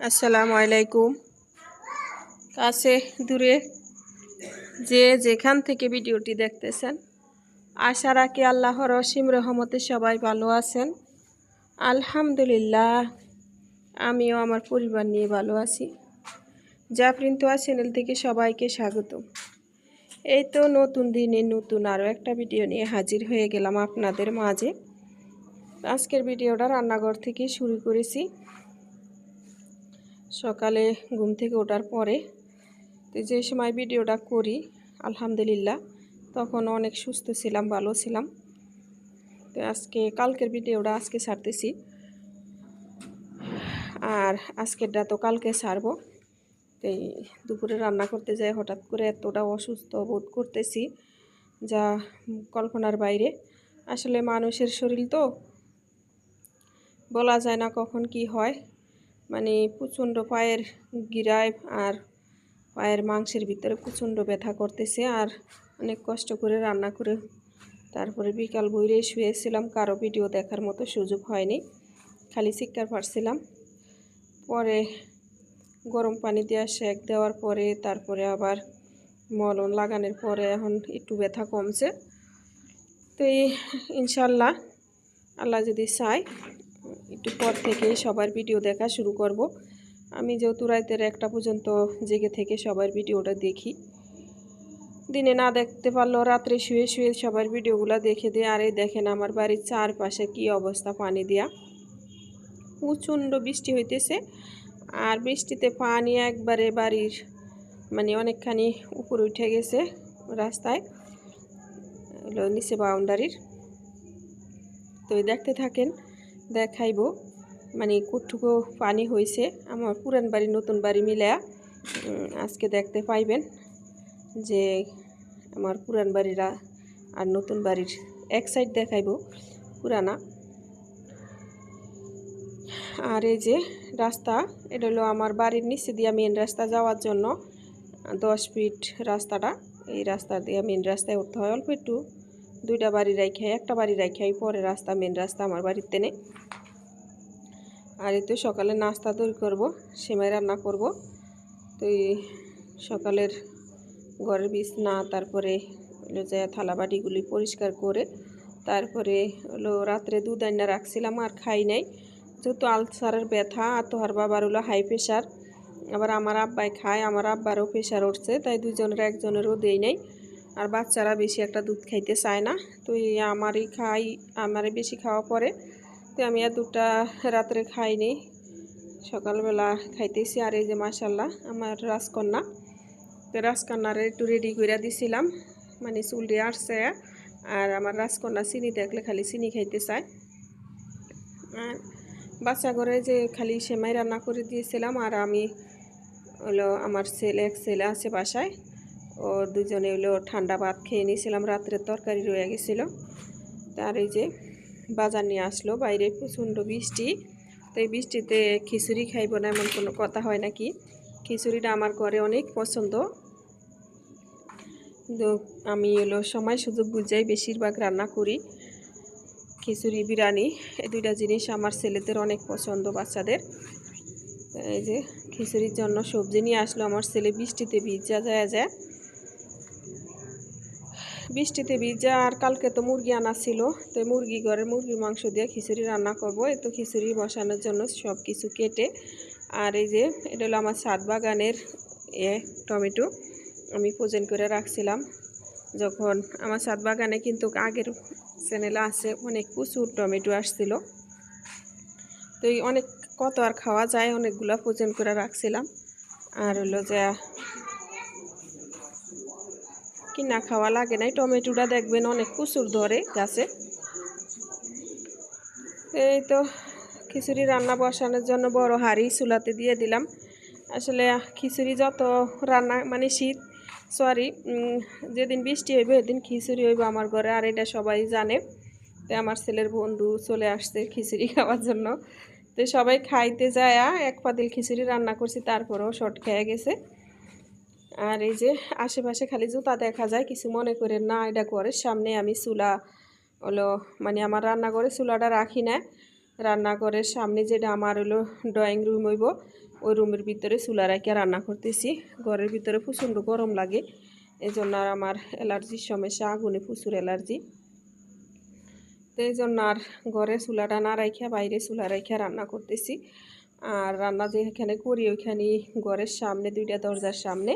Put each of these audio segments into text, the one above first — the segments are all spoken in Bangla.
আসসালামু আলাইকুম। কাছে দূরে যে যেখান থেকে ভিডিওটি দেখতেছেন, আশা রাখি আল্লাহর অসীম রহমতে সবাই ভালো আছেন। আলহামদুলিল্লাহ, আমিও আমার পরিবার নিয়ে ভালো আছি। যা প্রিন্তুয়া চ্যানেল থেকে সবাইকে স্বাগত। এই তো নতুন দিনে নতুন আরও একটা ভিডিও নিয়ে হাজির হয়ে গেলাম আপনাদের মাঝে। আজকের ভিডিওটা রান্নাঘর থেকে শুরু করেছি। সকালে ঘুম থেকে ওঠার পরে তো যে সময় ভিডিওটা করি, আলহামদুলিল্লাহ, তখন অনেক সুস্থ ছিলাম, ভালো ছিলাম। তো আজকে, কালকের ভিডিওটা আজকে ছাড়তেছি। আর আজকেরটা তো কালকে ছাড়বো। তো দুপুরে রান্না করতে যাই, হঠাৎ করে এতটা অসুস্থ বোধ করতেছি যা কল্পনার বাইরে। আসলে মানুষের শরীর তো, বলা যায় না কখন কি হয়। মানে প্রচণ্ড পায়ের গিরায় আর পায়ের মাংসের ভিতরে প্রচণ্ড ব্যথা করতেছে আর অনেক কষ্ট করে রান্না করে তারপরে বিকাল বইরে শুয়েছিলাম, কারও ভিডিও দেখার মতো সুযোগ হয়নি, খালি শিক্ষার পারছিলাম পরে গরম পানি দেওয়া শেক দেওয়ার পরে তারপরে আবার মলন লাগানোর পরে এখন একটু ব্যথা কমছে। তো এই ইনশাল্লাহ, আল্লাহ যদি চায় একটু পর থেকে সবার ভিডিও দেখা শুরু করব। আমি যেহেতু রাতের একটা পর্যন্ত জেগে থেকে সবার ভিডিওটা দেখি। দিনে না দেখতে পারলেও রাত্রে শুয়ে শুয়ে সবার ভিডিওগুলো দেখে দিয়ে আরে দেখেন আমার বাড়ির চারপাশে কি অবস্থা পানি দেওয়া প্রচণ্ড বৃষ্টি হইতেছে আর বৃষ্টিতে পানি একবারে বাড়ির মানে অনেকখানি উপরে উঠে গেছে রাস্তায় নিচে বাউন্ডারির তো দেখতে থাকেন দেখাইব। মানে কটুকু পানি হয়েছে আমার পুরান বাড়ি, নতুন বাড়ি মিলায়া আজকে দেখতে পাইবেন যে আমার পুরান বাড়িরা আর নতুন বাড়ির এক সাইড দেখাইব পুরানা। আর এই যে রাস্তা, এটা হলো আমার বাড়ির নিচে দিয়া মেন রাস্তা যাওয়ার জন্য দশ ফিট রাস্তাটা। এই রাস্তা দিয়ে মেন রাস্তায় উঠতে হয়, অল্প একটু দুইটা বাড়ি রাখাই একটা বাড়ি রাখাই পরে রাস্তা মেন রাস্তা আমার বাড়িতে নেই আর এই তো সকালে নাস্তা তৈরি করব, সেমাই রান্না করব। তো সকালের ঘরের বিছনা, তারপরে হলো যে থালা বাটিগুলি পরিষ্কার করে, তারপরে হলো রাত্রে দুধ আইনা রাখছিলাম, আর খাই নাই। যেহেতু আলসারের ব্যথা, আর তোহার বাবার হলো হাই প্রেশার আবার আমার আব্বাই খায়, আমার আব্বারও প্রেশার উঠছে, তাই দুজনের একজনেরও দেই নাই। আর বাচ্চারা বেশি একটা দুধ খাইতে চায় না। তো আমারই খাই, আমারই বেশি খাওয়া পরে। তো আমি আর দুধটা রাত্রে খাইনি। সকালবেলা খাইতেছি আর এই যে মাসাল্লাহ আমার রাজকন্যা। তো রাজকন্যারে একটু রেডি করে দিছিলাম। মানে চুল দিয়ে আসছে। আর আমার রাজকন্যা চিনি দেখলে খালি চিনি খাইতে চায়। আর বাচ্চা ঘরে যে খালি সেমাই রান্না করে দিয়েছিলাম। আর আমি হলো আমার ছেলে, এক ছেলে আছে বাসায়। ও দুজনে হলো ঠান্ডা ভাত খেয়ে নিয়েছিলাম রাত্রের তরকারি রয়ে গেছিল। তার এই যে বাজার নিয়ে আসলো, বাইরে প্রচণ্ড বৃষ্টি। তো এই বৃষ্টিতে খিচুড়ি খাইব না এমন কোনো কথা হয় নাকি? খিচুড়িটা আমার ঘরে অনেক পছন্দ। কিন্তু আমি এলো সময় সুযোগ বুঝাই বেশিরভাগ রান্না করি। খিচুড়ি, বিরিয়ানি, এই দুইটা জিনিস আমার ছেলেদের অনেক পছন্দ, বাচ্চাদের। এই যে খিচুড়ির জন্য সবজি নিয়ে আসলো, আমার ছেলে বৃষ্টিতে ভিজা যায় যায়। বৃষ্টিতে ভিজা আর কালকে তো মুরগি আনা ছিল। তো মুরগি ঘরের মুরগির মাংস দিয়ে খিচুড়ি রান্না করব। এই তো খিচুড়ি বসানোর জন্য সব কিছু কেটে আর এই যে এটা হলো আমার সাত বাগানের এ টমেটো আমি পোজন করে রাখছিলাম। যখন আমার সাত বাগানে কিন্তু আগের চ্যানেলে আছে অনেক প্রচুর টমেটো আসছিল। তো এই অনেক কত আর খাওয়া যায় অনেকগুলো পোজন করে রাখছিলাম। আর হলো যে কিনা খাওয়া লাগে নাই। টমেটোটা দেখবেন অনেক প্রচুর ধরে গাছে। এই তো খিচুড়ি রান্না বসানোর জন্য বড় হাঁড়ি চুলাতে দিয়ে দিলাম। আসলে খিচুড়ি যত রান্না মানে শীত সরি যেদিন বৃষ্টি হইবে সেদিন খিচুড়ি হইব আমার ঘরে, আর এটা সবাই জানে। তো আমার ছেলের বন্ধু চলে আসছে খিচুড়ি খাওয়ার জন্য। তো সবাই খাইতে যায়, এক পাতিল খিচুড়ি রান্না করছি, তারপরেও শর্ট খেয়ে গেছে। আর এই যে আশেপাশে খালি জুতা দেখা যায়, কিছু মনে করে না, এটা ঘরের সামনে আমি চুলা হলো মানে আমার রান্নাঘরে চুলাটা রাখি না। রান্নাঘরের সামনে যেটা আমার হলো ড্রয়িং রুম হইব, ওই রুমের ভিতরে চুলা রাখিয়া রান্না করতেছি। ঘরের ভিতরে প্রচণ্ড গরম লাগে এই জন্য আর আমার অ্যালার্জির সমস্যা, আগুনে প্রচুর অ্যালার্জি। তো এই জন্য আর ঘরে চুলাটা না রাখিয়া বাইরে চুলা রাখিয়া রান্না করতেছি। আর রান্না যেখানে করি ওইখানে ঘরের সামনে, দুইটা দরজার সামনে।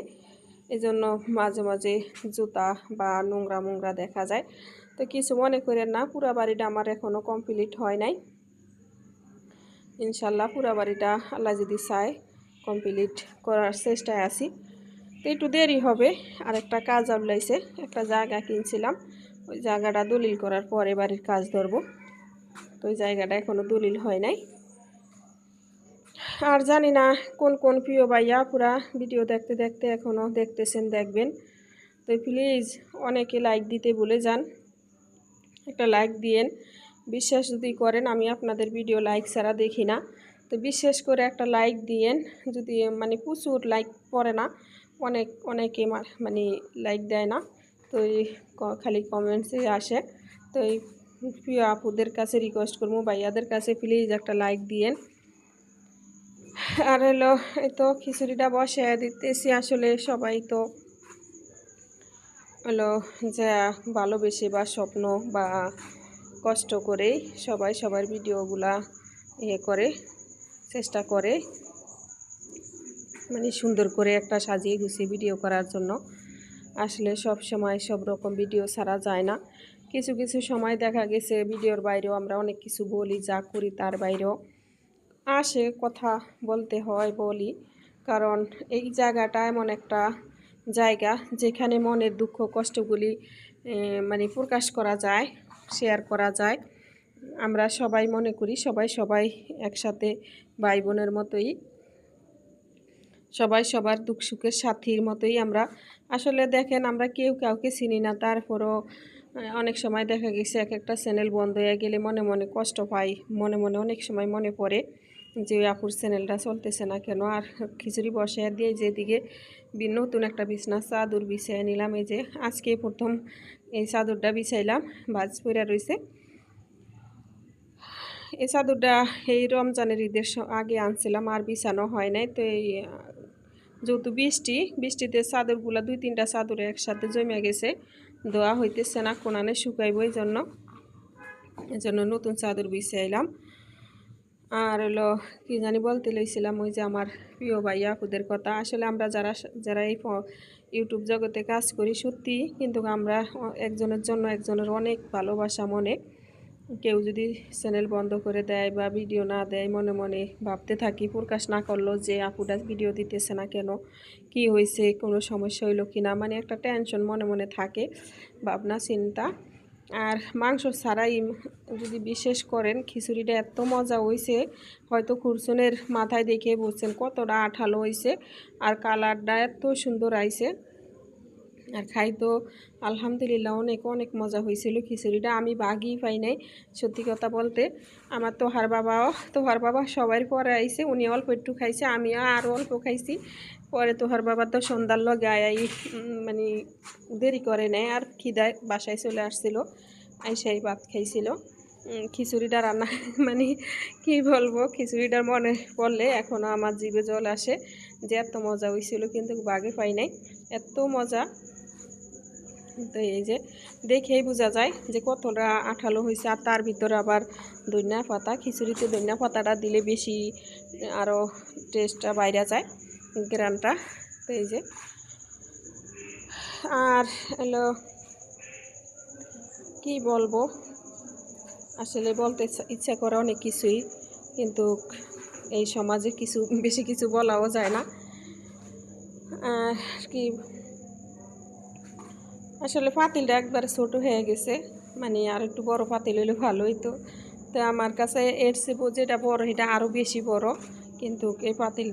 এই জন্য মাঝে মাঝে জুতা বা নোংরা মোংরা দেখা যায়। তো কিছু মনে করেন না, পুরা বাড়িটা আমার এখনও কমপ্লিট হয় নাই। ইনশাল্লাহ পুরা বাড়িটা আল্লাহ যদি চায় কমপ্লিট করার চেষ্টায় আছি। তো একটু দেরি হবে আর একটা কাজ আবলাইছে একটা জায়গা কিনছিলাম। ওই জায়গাটা দলিল করার পরে বাড়ির কাজ ধরবো। তো ওই জায়গাটা এখনও দলিল হয় নাই। আর জানি না কোন কোন প্রিয় ভাইয়া পুরা ভিডিও দেখতে দেখতে এখনও দেখতেছেন, দেখবেন। তো প্লিজ অনেকে লাইক দিতে বলে যান। একটা লাইক দিয়েন। বিশ্বাস যদি করেন, আমি আপনাদের ভিডিও লাইক ছাড়া দেখি না। তো বিশেষ করে একটা লাইক দিয়েন। যদি মানে প্রচুর লাইক পড়ে না, অনেক, অনেকে মানে লাইক দেয় না। তো এই খালি কমেন্টসে আসে। তো এই প্রিয় আপুদের কাছে রিকোয়েস্ট করব, ভাইয়াদের কাছে প্লিজ একটা লাইক দিয়েন। আর হলো, এই তো খিচুড়িটা বসে দিতেছি আসলে সবাই তো। হলো, যা ভালোবেসে বা স্বপ্ন বা কষ্ট করে সবাই সবার ভিডিওগুলা ইয়ে করে, চেষ্টা করে মানে সুন্দর করে একটা সাজিয়ে গুছিয়ে ভিডিও করার জন্য। আসলে সব সময় সব রকম ভিডিও ছাড়া যায় না। কিছু কিছু সময় দেখা গেছে, ভিডিওর বাইরেও আমরা অনেক কিছু বলি, যা করি তার বাইরেও। আসে কথা বলতে হয় বলি। কারণ এই জায়গাটা এমন একটা জায়গা যেখানে মনের দুঃখ, কষ্টগুলি মানে প্রকাশ করা যায় শেয়ার করা যায়। আমরা সবাই মনে করি সবাই সবাই একসাথে ভাই বোনের মতোই, সবাই সবার দুঃখ সুখের সাথীর মতোই আমরা। আসলে দেখেন আমরা কেউ কাউকে চিনি না, তারপরও অনেক সময় দেখা গেছে এক একটা চ্যানেল বন্ধ হয়ে গেলে মনে মনে কষ্ট পাই, মনে মনে অনেক সময় মনে পড়ে। যে আপুর চ্যানেলটা চলতেছে না কেন? আর খিচুড়ি বসে দিয়ে যেদিকে নতুন একটা বিছনা, চাদর বিছাই নিলাম। এই যে আজকে প্রথম এই চাদরটা বিছাইলাম বাজ পইরা রয়েছে এই চাদরটা এই রমজানের ঈদের আগে আনছিলাম, আর বিছানো হয় নাই। তো এই যেহেতু বৃষ্টি, বৃষ্টিতে চাদরগুলো দুই তিনটা চাদরে একসাথে জমে গেছে। দোয়া হইতেছে না, কোনানে শুকাইব এই জন্য এই জন্য নতুন চাদর বিছাইলাম। আর হলো কি জানি বলতে লইছিলাম ওই যে আমার প্রিয় ভাই আপুদের কথা। আসলে আমরা যারা যারা এই ইউটিউব জগতে কাজ করি সত্যি কিন্তু আমরা একজনের জন্য একজনের অনেক ভালোবাসা মনে। কেউ যদি চ্যানেল বন্ধ করে দেয় বা ভিডিও না দেয় মনে মনে ভাবতে থাকি, প্রকাশ না করল যে আপুটা ভিডিও দিতেছে না কেন, কি হয়েছে কোনো সমস্যা হইল কি না মানে একটা টেনশন মনে মনে থাকে, ভাবনা, চিন্তা। আর মাংস ছাড়াই যদি বিশেষ করেন, খিচুড়িটা এত মজা হয়েছে হয়তো খুরসুনের মাথায় দেখে বুঝছেন কতটা আঠালো হয়েছে আর কালারটা এত সুন্দর আইছে। আর খাই তো আলহামদুলিল্লাহ অনেক অনেক মজা হয়েছিল খিচুড়িটা। আমি বাগই পাই নাই, সত্যি কথা বলতে। আমার তোহার বাবাও, তোহার বাবা সবাই পরে আইছে, উনি অল্প একটু খাইছে আমিও আরও অল্প খাইছি। পরে তোহার বাবা তো সন্ধ্যার লগে আই মানে দেরি করে নেয়, আর খিদায় বাসায় চলে আসছিল, আইসাই ভাত খাইছিল। খিচুড়িটা রান্না মানে কি বলব খিচুড়িটার মনে পড়লে এখনও আমার জিভে জল আসে, যে এত মজা হয়েছিল, কিন্তু বাগে পাই নাই। এত মজা। তো এই যে দেখেই বোঝা যায় যে কতটা আঠালো হয়েছে। আর তার ভিতরে আবার দৈন্যা পাতা, খিচুড়িতে দৈন্যা পাতাটা দিলে বেশি আরও টেস্টটা বাইরে যায় গ্রানটা। তো এই যে আর হলো কি বলব? আসলে বলতে ইচ্ছা করে অনেক কিছুই, কিন্তু এই সমাজে কিছু, বেশি কিছু বলাও যায় না। আর কি আসলে পাতিলটা একবারে ছোট হয়ে গেছে। মানে আর একটু বড় পাতিল হলে ভালোই তো তো আমার কাছে এর চেয়ে যেটা বড়, এটা আরও বেশি বড়। কিন্তু এই পাতিল